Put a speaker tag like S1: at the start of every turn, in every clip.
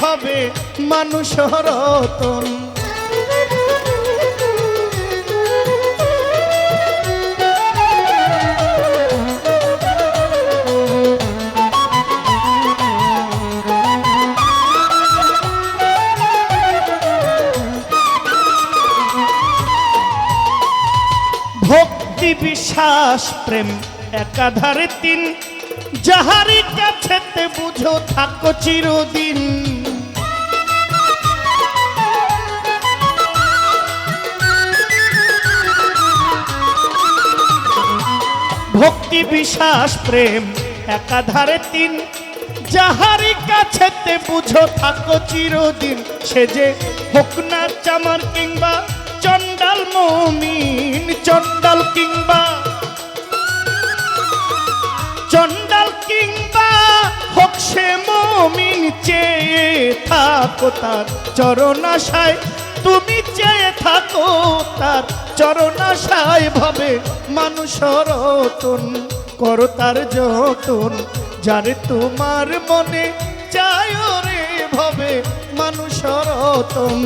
S1: ভবে মানুষ রতন। ভক্তি বিশ্বাস প্রেম একাধারে তিন। যাহারি কাছেতে বুঝো থাকো চিরদিন। ভক্তি বিশ্বাস, প্রেম, একাধারে তিন। যাহারি কাছেতে বুঝো, থাকো চিরদিন। সে যে হোক না চামার কিংবা চন্ডাল মমিন চন্ডাল কিংবা চন্ডাল কিংবা হোক সে মমিন, চেয়ে থাকো তার চরণাশায় তুমি চেয়ে থাকো তার চরণাশায় ভাবে মানুষ রতন। করো তার যতন, যার তোমার মনে চায় রে ভাবে মানুষ রতন।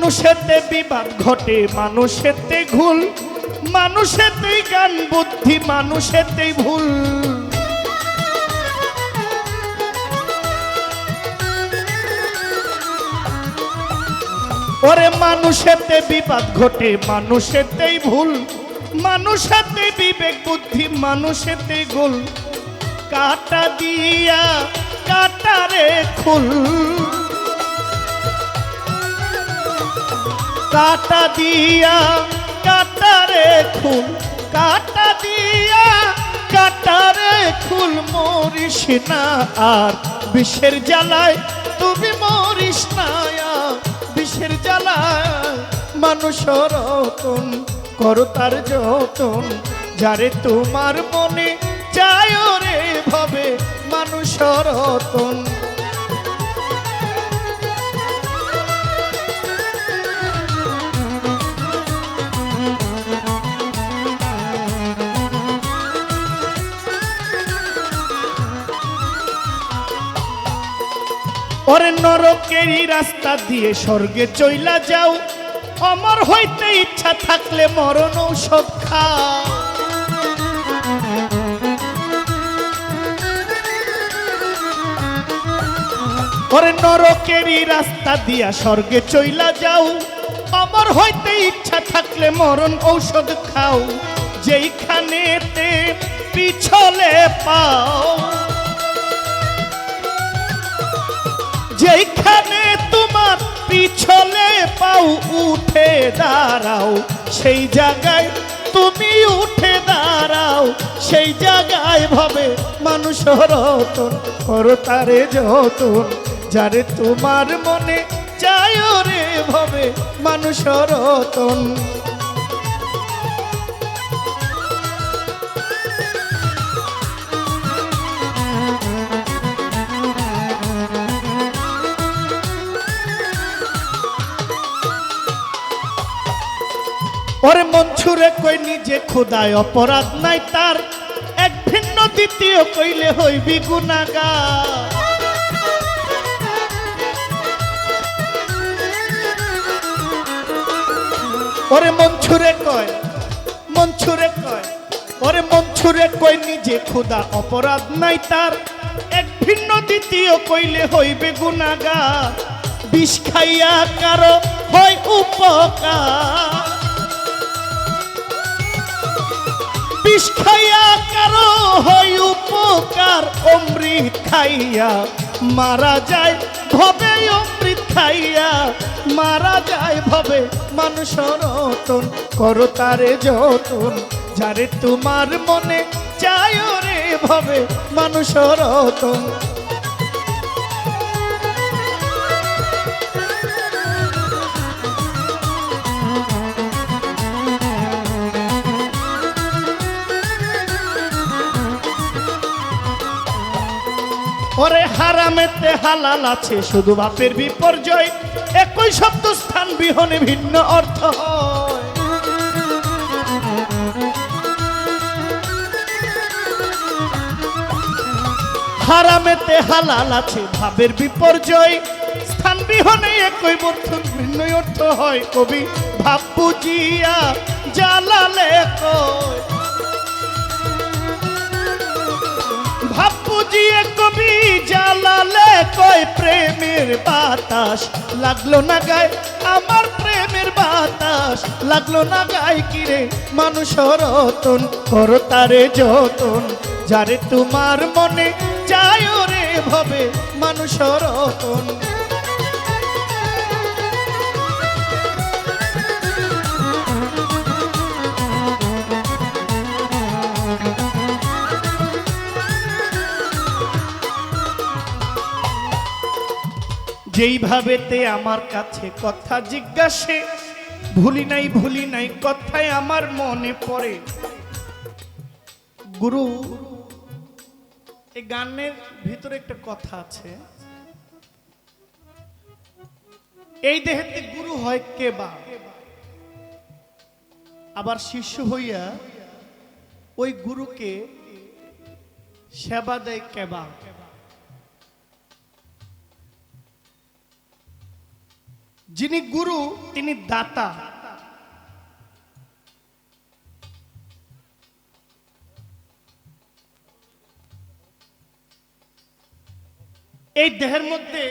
S1: মানুষেতে বিবাদ ঘটে মানুষেতে ঘুল মানুষেতেই গান বুদ্ধি মানুষেতেই ভুল। ওরে মানুষেতে বিবাদ ঘটে মানুষেতেই ভুল মানুষেতে বিবেক বুদ্ধি মানুষেতেই গোল। কাটা দিয়া কাটারে খুল। কাটা দিয়া কাটারে খুল, কাটা দিয়া কাটারে খুল, মরিস না আর। বিষের জ্বালায় তুমি মরিস না বিষের জ্বালায় মানুষ রতন করো তার যতন। যারে তোমার মনে চায় রে ভাবে মানুষ রতন। ওরে নরকেরই রাস্তা দিয়ে স্বর্গে চইলা যাও। অমর হইতে ইচ্ছা থাকলে মরণ ঔষধ খা ওরে নরকেরই রাস্তা দিয়া স্বর্গে চইলা যাও। অমর হইতে ইচ্ছা থাকলে মরণ ঔষধ খাও। যেইখানেতে পিছলে পাও। যেখানে তোমার পিছলে পাও উঠে দাঁড়াও, সেই জায়গায় তুমি উঠে দাঁড়াও, সেই জায়গায় ভাবে মানুষ রতন করো তারে যতন, যারে তোমার মনে চায় রে ভাবে মানুষ রতন। ওরে মন ছুড়ে কই নিজে খোদায় অপরাধ নাই তার। এক ভিন্ন দ্বিতীয় কইলে হইবি গুনাগা ওরে মন ছুড়ে কয় মন ছুড়ে কয়, ওরে মন ছুড়ে কই নিজে খোদা অপরাধ নাই তার। এক ভিন্ন দ্বিতীয় কইলে হইবে গুনাগা বিষ খাইয়া কারও হয় উপকার। বিষ খাইয়া কারও হয় উপকার। অমৃত খাইয়া মারা যায়, ভবে অমৃত খাইয়া। মারা যায়, ভবে মানুষ রতন। করো তারে যতন, যারে তোমার মনে চায় রে ভবে মানুষ রতন। ওরে হারামেতে হালাল আছে, শুধু বাপের বিপর্যয়। একই শব্দ স্থান বিহনে ভিন্ন অর্থ হয়। হারামেতে হালাল আছে ভাবের বিপর্যয়। স্থান, বিহনে একই বর্তন ভিন্ন অর্থ হয়। কবি ভাব বুঝিয়া জালালে কয় প্রেমের বাতাস। লাগল না গায় আমার প্রেমের বাতাস। লাগল না গায় কিরে মানুষ রতন? কর তারে যতন। যারে তোমার মনে যায় রে ভবে মানুষ রতন। যেইভাবেতে আমার কাছে কথা জিজ্ঞাসে, ভুলি নাই ভুলি নাই কথায় আমার মনে পড়ে। গুরু, এই গানের ভিতরে একটা কথা আছে। এই দেহেতে গুরু হয় কে বা? আবার শিষ্য হইয়া ওই গুরুকে সেবা দেয় কেবা যিনি গুরু, তিনি দাতা। এই দেহের মধ্যে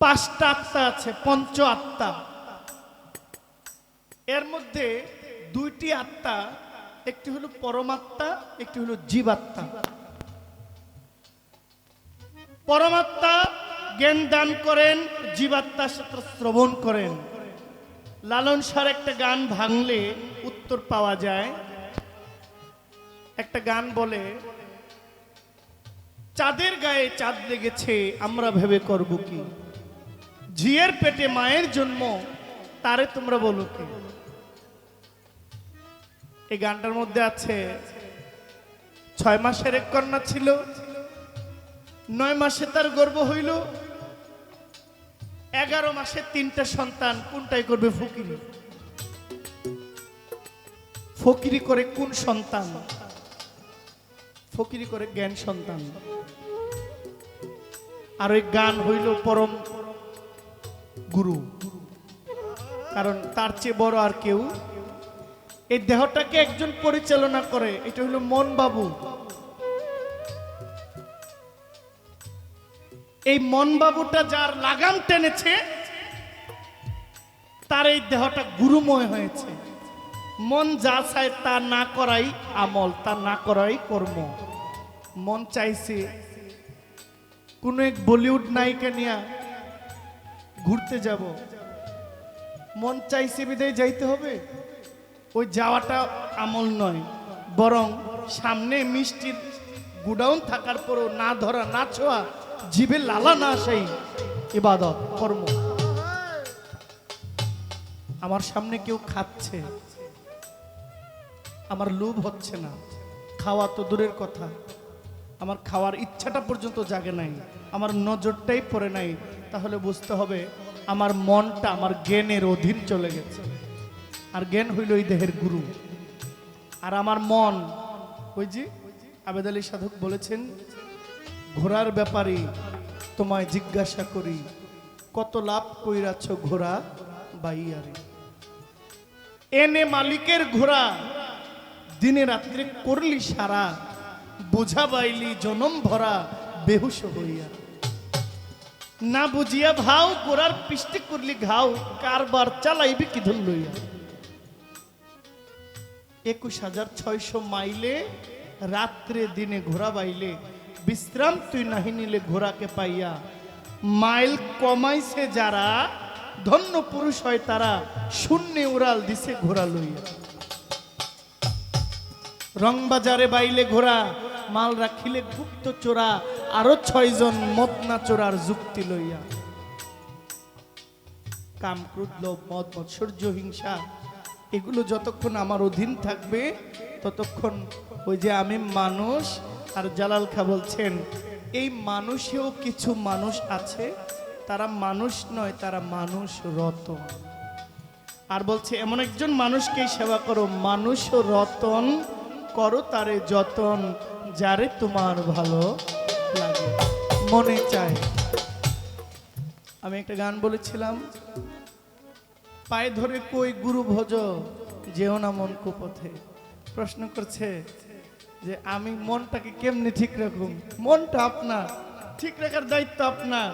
S1: পাঁচটা আত্মা আছে, পঞ্চ আত্মা। এর মধ্যে দুইটি আত্মা, একটি হলো পরমাত্মা, একটি হলো জীবাত্মা। পরমাত্মা জ্ঞান দান করেন, জীবাত্মা সেটা শ্রবণ করেন। লালন সার একটা গান ভাঙলে উত্তর পাওয়া যায়। একটা গান বলে, চাঁদের গায়ে চাঁদ লেগেছে, আমরা ভেবে করব কি? ঝিয়ের পেটে মায়ের জন্ম, তারে তোমরা বলো কি? এই গানটার মধ্যে আছে, ছয় মাসের এক কন্যা ছিল, নয় মাসে তার গর্ব হইল এগারো মাসে তিনটা সন্তান, কোনটাই করবে ফকিরি? ফকিরি করে কোন সন্তান? ফকিরি করে জ্ঞান সন্তান। আর ওই গান হইল পরম গুরু। কারণ তার চেয়ে বড় আর কেউ। এই দেহটাকে একজন পরিচালনা করে, এটা হলো মন বাবু এই মন বাবুটা যার লাগাম টেনেছে, তার এই দেহটা গুরুময় হয়েছে। মন যা চায় তা না করাই আমল, তা না করাই কর্ম। মন চাইছে কোন এক বলিউড নায়িকা নিয়ে ঘুরতে যাব। মন চাইছে বিদায় যাইতে হবে। ওই যাওয়াটা আমল নয়, বরং সামনে মিষ্টির গুডাউন থাকার পরও না ধরা, না ছোঁয়া জিভে লালা না, সেই ইবাদত, কর্ম। আমার সামনে কেউ খাচ্ছে, আমার লোভ হচ্ছে না। খাওয়া তো দূরের কথা, আমার খাওয়ার ইচ্ছাটা পর্যন্ত জাগে নাই, আমার নজরটাই পড়ে নাই। তাহলে বুঝতে হবে, আমার মনটা, আমার জ্ঞানের অধীন চলে গেছে। আর জ্ঞান হইল এই দেহের গুরু। আর আমার মন, ওই যে আবেদ আলী সাধক বলেছেন ঘোড়ার ব্যাপারে তোমায় জিজ্ঞাসা করি, কত লাভ কইরাছ ঘোড়া বাইয়ারে? এনে মালিকের ঘোড়া দিনে রাত্রে করলি সারা বোঝা বাইলি জনম ভরা বেহুশ হইয়া। না বুঝিয়া ভাও গোড়ার পিষ্টে করলি ঘাও, কারবার চালাইবি কি ধর লইয়া? একুশ হাজার ছয়শো মাইলে রাত্রে দিনে ঘোড়া বাইলে বিশ্রাম তুই নাহি নিলে ঘোড়াকে পাইয়া। মাইল কমাইছে যারা, ধন্য পুরুষ হয় তারা, শূন্যে উড়াল দিছে ঘোড়া লইয়া। রংবাজারে বাইলে ঘোড়া, মাল রাখিলে গুপ্ত চোরা, আরও ছয়জন মতনা চোরার যুক্তি লইয়া। কাম লোভ, মদ, মৎসর্য, হিংসা, এগুলো যতক্ষণ আমার অধীন থাকবে, ততক্ষণ ওই যে আমি মানুষ আর জালাল খা বলছেন, এই মানুষেও কিছু মানুষ আছে, তারা মানুষ নয়, তারা মানুষ রতন। আর বলছে, এমন একজন মানুষকেই সেবা করো, মানুষ রতন করো তারে যতন যারে তোমার ভালো লাগে। মনে চায়। আমি একটা গান বলেছিলাম, পায়ে ধরে কই গুরু ভজ, যেও না মন কুপথে। প্রশ্ন করছে যে আমি মনটাকে কেমনি ঠিক রাখুন মনটা আপনার, ঠিক রাখার দায়িত্ব আপনার।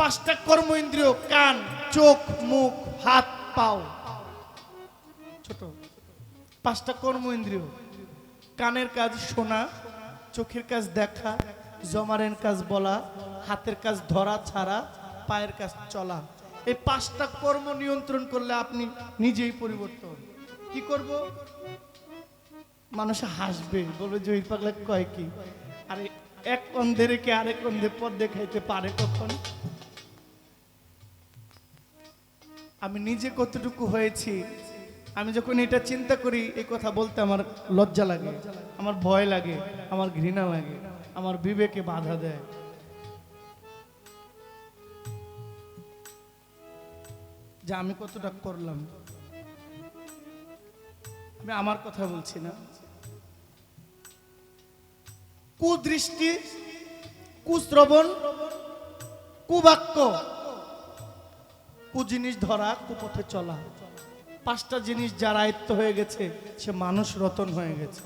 S1: পাঁচটা কর্ম ইন্দ্রিয় কান, চোখ, মুখ, হাত, পাও। ছোট। পাঁচটা কর্ম ইন্দ্রিয় কানের কাজ শোনা, চোখের কাজ দেখা, জমারের কাজ বলা, হাতের কাজ ধরা, ছাড়া, পায়ের কাজ চলা। এই পাঁচটা কর্ম নিয়ন্ত্রণ করলে আপনি নিজেই পরিবর্তন। কি করব? মানুষ হাসবে, বলবে জহির পাগলা কয় কি? আরে এক কন্ধে রেখে আরেক অন্ধে পথ দেখাইতে পারে কখন? আমি নিজে কতটুকু হয়েছি, আমি যখন এটা চিন্তা করি, এই কথা বলতে আমার লজ্জা লাগে, আমার ভয় লাগে, আমার ঘৃণা লাগে, আমার বিবেকে বাধা দেয়। যে আমি কতটা করলাম, আমি আমার কথা বলছি না। কুদৃষ্টি, কুশ্রবণ, কুবাক্য। কু জিনিস ধরা, কুপথে চলা। পাঁচটা জিনিস যার আয়ত্ত হয়ে গেছে, সে মানুষ রতন হয়ে গেছে।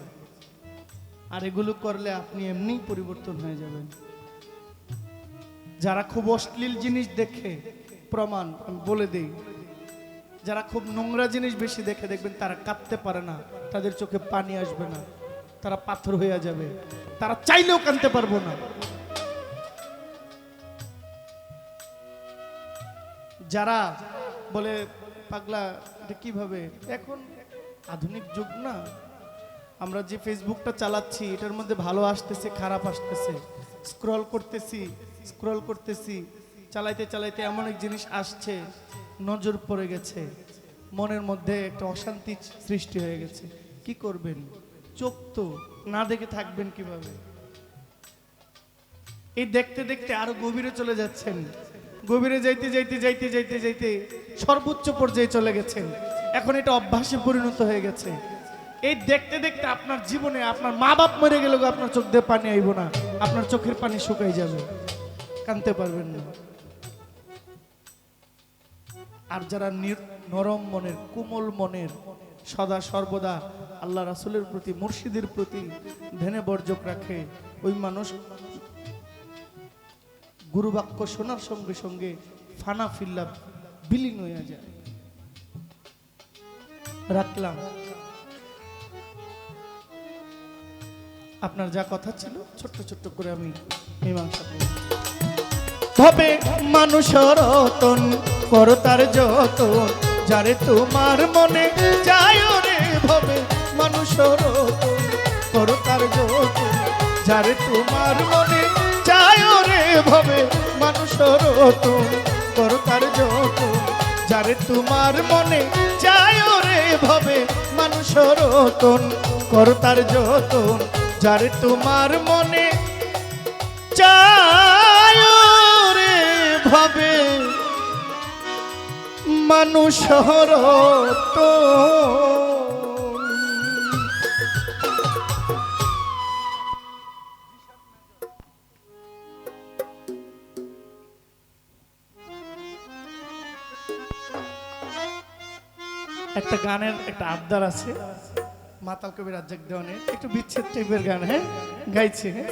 S1: আর এগুলো করলে আপনি এমনিই পরিবর্তন হয়ে যাবেন। যারা খুব অশ্লীল জিনিস দেখে, প্রমাণ আমি বলে দেই। যারা খুব নোংরা জিনিস বেশি দেখে, দেখবেন তারা কাঁদতে পারে না, তাদের চোখে পানি আসবে না, তারা পাথর হয়ে যাবে। তারা চাইলেও কাঁদতে পারব না। যারা বলে, পাগলা, এটা কীভাবে? এখন আধুনিক যুগ না। আমরা যে ফেসবুকটা চালাচ্ছি, এটার মধ্যে ভালো আসতেছে, খারাপ আসতেছে। স্ক্রল করতেছি স্ক্রল করতেছি। চালাইতে চালাইতে এমন এক জিনিস আসছে, নজর পড়ে গেছে। মনের মধ্যে একটা অশান্তি সৃষ্টি হয়ে গেছে। কি করবেন? চোখ তো না দেখে থাকবেন কীভাবে? এই দেখতে দেখতে আরও গভীরে চলে যাচ্ছেন। গভীরে যাইতে যাইতে যাইতে যাইতে যাইতে সর্বোচ্চ পর্যায়ে চলে গেছেন। এখন এটা অভ্যাসে পরিণত হয়ে গেছে। এই দেখতে দেখতে আপনার জীবনে আপনার মা বাপ মরে গেলেও আপনার চোখ দিয়ে পানি আইব না। আপনার চোখের পানি শুকাই যাবে। কানতে পারবেন না। আর যারা নির- নরম মনের, কোমল মনের সদা সর্বদা আল্লাহ রাসুলের প্রতি, মুর্শিদের প্রতি ধ্যানে বর্জক রাখে। ওই মানুষ গুরু বাক্য শোনার সঙ্গে সঙ্গে ফানা ফিল্লা বিলীন হয়ে যায়। রাখলাম। আপনার যা কথা ছিল, ছোট্ট ছোট্ট করে আমি মীমাংসা ভবে মানুষ রতন কর তার যতন। যারে তোমার মনে যায় রে ভবে, মানুষ রতন কর তার যারে তোমার মনে যায় রে ভবে মানুষর কর তার যতন যারে তোমার মনে যায় রে ভবে মানুষর কর তার যতন যারে তোমার মনে চায় রে ভাবে। মানুষ তো। একটা গানের একটা আবদার আছে। মাতাল কবি রাজ্জাক দেওয়ানের। একটু বিচ্ছেদ টাইপের গান হ্যাঁ? গাইছে হ্যাঁ?